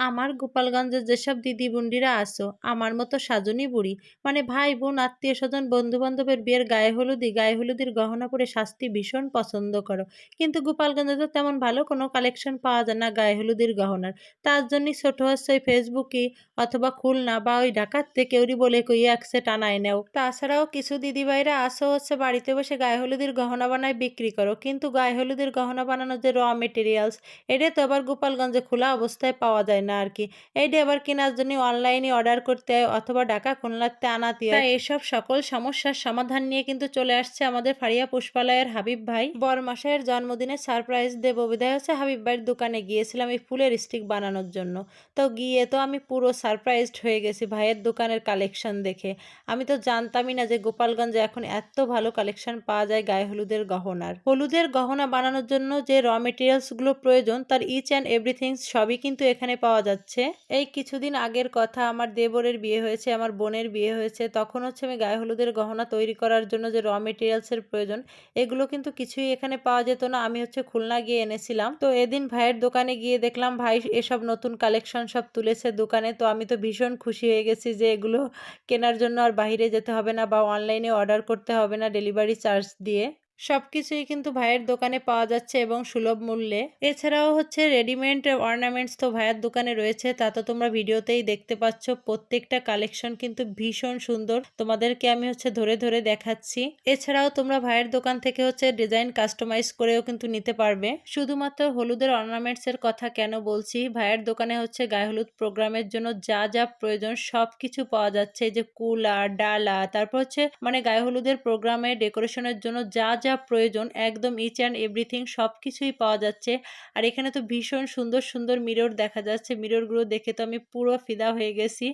আমার গোপালগঞ্জের যেসব দিদি বুন্ডিরা আসো আমার মতো সাজনী বুড়ি মানে ভাই বোন আত্মীয় স্বজন বন্ধু বান্ধবের বিয়ের গায়ে হলুদি, গায়ে হলুদির গহনা পরে শাস্তি ভীষণ পছন্দ করো। কিন্তু গোপালগঞ্জে তো তেমন ভালো কোনো কালেকশন পাওয়া যায় না গায়ে হলুদির গহনার। তার জন্যই ছোট হচ্ছে ওই ফেসবুকে অথবা খুলনা বা ওই ঢাকার থেকে ওরই বলে কই একসে টানায় নেও। তাছাড়াও কিছু দিদিভাইরা আসো হচ্ছে বাড়িতে বসে গায়ে হলুদের গহনা বানায় বিক্রি করো, কিন্তু গায়ে হলুদির গহনা বানানোর যে র মেটেরিয়ালস এটা তো আবার গোপালগঞ্জে খোলা অবস্থায় পাওয়া যায় না। না আর কি এইটা আবার কেনার জন্য অনলাইনে অর্ডার করতে হয় অথবা ঢাকা খুলনাতে আনাতে হয়। এইসব সকল সমস্যার সমাধান নিয়ে কিন্তু চলে আসছে আমাদের ফারিয়া পুষ্পালয়ের হাবিব ভাই। বরমাসায়ের জন্মদিনে সারপ্রাইজ দেব বিদায় হচ্ছে হাবিব ভাইয়ের দোকানে গিয়েছিলাম এই ফুলের স্টিক বানানোর জন্য। তো গিয়ে তো আমি পুরো সারপ্রাইজড হয়ে গেছি ভাইয়ের দোকানের কালেকশন দেখে। আমি তো জানতামই না যে গোপালগঞ্জে এখন এত ভালো কালেকশন পাওয়া যায় গায়ে হলুদের গহনার। হলুদের গহনা বানানোর জন্য যে র মেটেরিয়ালসগুলো প্রয়োজন তার ইচ অ্যান্ড এভরিথিং সবই কিন্তু এখানে পাওয়া পাওয়া যাচ্ছে। এই কিছুদিন আগের কথা, আমার দেবরের বিয়ে হয়েছে, আমার বোনের বিয়ে হয়েছে, তখন হচ্ছে আমি গায়ে হলুদের গহনা তৈরি করার জন্য যে র মেটেরিয়ালসের প্রয়োজন, এগুলো কিন্তু কিছুই এখানে পাওয়া যেত না। আমি হচ্ছে খুলনা গিয়ে এনেছিলাম। তো এদিন ভাইয়ের দোকানে গিয়ে দেখলাম, ভাই, এসব নতুন কালেকশন সব তুলেছে দোকানে। তো আমি তো ভীষণ খুশি হয়ে গেছি যে এগুলো কেনার জন্য আর বাইরে যেতে হবে না বা অনলাইনে অর্ডার করতে হবে না ডেলিভারি চার্জ দিয়ে। সব কিছুই কিন্তু ভাইয়ের দোকানে পাওয়া যাচ্ছে এবং সুলভ মূল্যে। এছাড়াও হচ্ছে রেডিমেড অর্নামেন্টস তো ভাইয়ের দোকানে রয়েছে, তা তো তোমরা ভিডিওতেই দেখতে পাচ্ছ। প্রত্যেকটা কালেকশন কিন্তু ভীষণ সুন্দর। তোমাদেরকে আমি হচ্ছে ধরে ধরে দেখাচ্ছি। এছাড়াও তোমরা ভাইয়ের দোকান থেকে হচ্ছে ডিজাইন কাস্টমাইজ করেও কিন্তু নিতে পারবে। শুধুমাত্র হলুদের অর্নামেন্টস এর কথা কেন বলছি? ভাইয়ের দোকানে হচ্ছে গায়ে হলুদ প্রোগ্রামের জন্য যা যা প্রয়োজন সব কিছু পাওয়া যাচ্ছে। যে কুলা, ডালা, তারপর হচ্ছে মানে গায়ে হলুদের প্রোগ্রামে ডেকোরেশনের জন্য যা যা যা প্রয়োজন, একদম ইচ অ্যান্ড এভরিথিং সব কিছুই পাওয়া যাচ্ছে। আর এখানে তো ভীষণ সুন্দর সুন্দর মিরর দেখা যাচ্ছে। মিররগুলো দেখে তো আমি পুরো ফিদা হয়ে গেছি।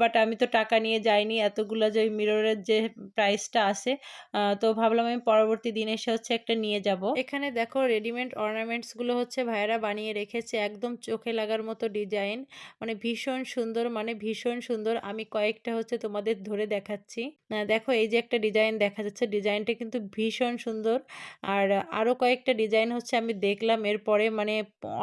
বাট আমি তো টাকা নিয়ে যাইনি, এতগুলো যে মিররের যে প্রাইসটা আছে। তো ভাবলাম আমি পরবর্তী দিন এসে হচ্ছে একটা নিয়ে যাব। এখানে দেখো রেডিমেড অর্নামেন্টসগুলো হচ্ছে ভাইয়েরা বানিয়ে রেখেছে, একদম চোখে লাগার মতো ডিজাইন মানে ভীষণ সুন্দর মানে ভীষণ সুন্দর। আমি কয়েকটা হচ্ছে তোমাদের ধরে দেখাচ্ছি। দেখো এই যে একটা ডিজাইন দেখা যাচ্ছে। ডিজাইনটা কিন্তু ভীষণ সুন্দর। আর আরও কয়েকটা ডিজাইন হচ্ছে আমি দেখলাম। এরপরে মানে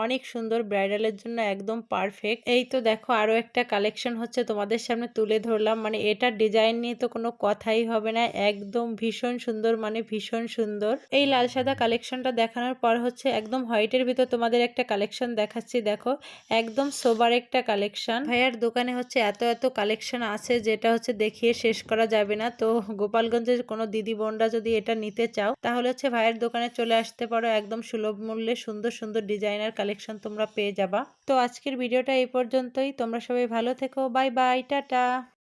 অনেক সুন্দর ব্রাইডালের জন্য একদম পারফেক্ট। এই তো দেখো আরও একটা কালেকশন হচ্ছে তোমাদের সামনে তুলে ধরলাম। মানে এটার ডিজাইন নিয়ে তো কোনো কথাই হবে না। একদম ভীষণ সুন্দর মানে ভীষণ সুন্দর। এই লাল সাদা কালেকশনটা দেখানোর পর হচ্ছে একদম হোয়াইটের ভিতর তোমাদের একটা কালেকশন দেখাচ্ছি। দেখো একদম সোবার একটা কালেকশন। ভাইয়ার দোকানে হচ্ছে এত এত কালেকশন আছে যেটা হচ্ছে দেখিয়ে শেষ করা যাবে না। তো গোপালগঞ্জের কোনো দিদি বোনরা যদি এটা নিতে চাও চাও তাহলে হচ্ছে ভাইয়ের দোকানে চলে আসতে পারো একদম সুলভ মূল্যে সুন্দর সুন্দর ডিজাইনার কালেকশন তোমরা পেয়ে যাবা। তো আজকের ভিডিওটা এই পর্যন্তই। তোমরা সবাই ভালো থেকো। Bye bye, tata.